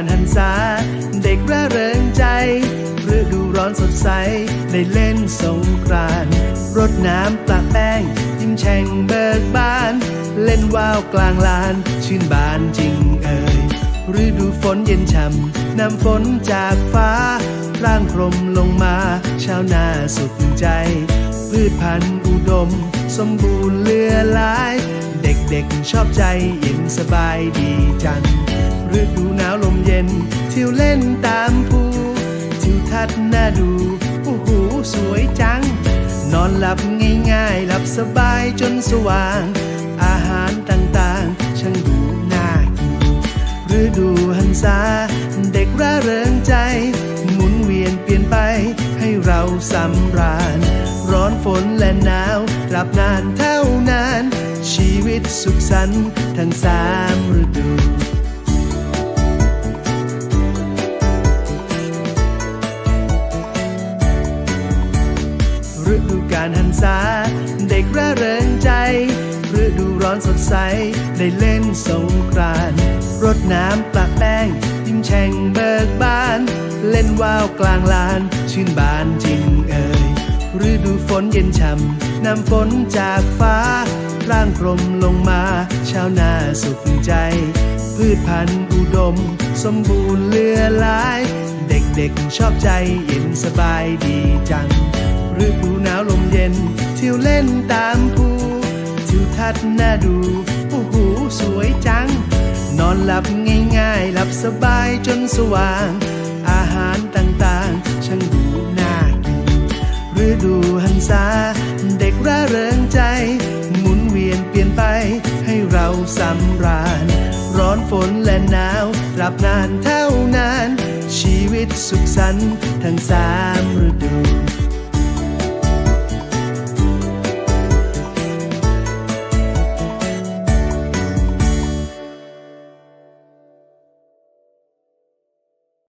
ารหันษา เด็กร่าเริงใจฤดูร้อนสดใส ได้เล่นสงกรานต์รดน้ำปลาแป้ง ยิ้มแฉ่งเบิกบาน เล่นว่าวกลางลาน ชื่นบานจริงเอ่ยฤดูฝนเย็นช่ำน้ำฝนจากฟ้า ร่างพรมลงมาชาวนาสุขใจ พืชพันธุ์อุดม สมบูรณ์เลือหลาย เด็กๆชอบใจเย็นสบายดีจัง ฤดูหนาวลมเย็นเที่ยวเล่นตามภูทิวทัศน์น่าดูโอ้โหสวยจัง นอนหลับง่ายๆ หลับสบายจนสว่าง อาหารต่างๆ ช่างดูน่ากินฤดูหันษาเด็กร่าเริงใจ หมุนเวียนเปลี่ยนไปให้เราสำราญ ร้อนฝนและหนาวกลับนานเท่านานชีวิตสุขสันต์ทั้งสามฤดู การหันษา เด็กร่าเริงใจฤดูร้อนสดใส ได้เล่นสงกรานต์รดน้ำประแป้ง ยิ้มแฉ่งเบิกบาน เล่นว่าวกลางลาน ชื่นบานจริงเอ่ยฤดูฝนเย็นช่ำน้ำฝนจากฟ้า ร่างพรมลงมาชาวนาสุขใจ พืชพันธุ์อุดม สมบูรณ์เลือหลาย เด็กๆชอบใจเย็นสบายดีจังฤดูหนาว เย็นเที่ยวเล่นตามภูทิวทัศน์น่าดูโอ้โหสวยจัง นอนหลับง่ายๆ หลับสบายจนสว่าง อาหารต่างๆ ช่างดูน่ากินฤดูหันษาเด็กร่าเริงใจ หมุนเวียนเปลี่ยนไปให้เราสำราญ ร้อนฝนและหนาวกลับนานเท่านานชีวิตสุขสันต์ทั้งสามฤดู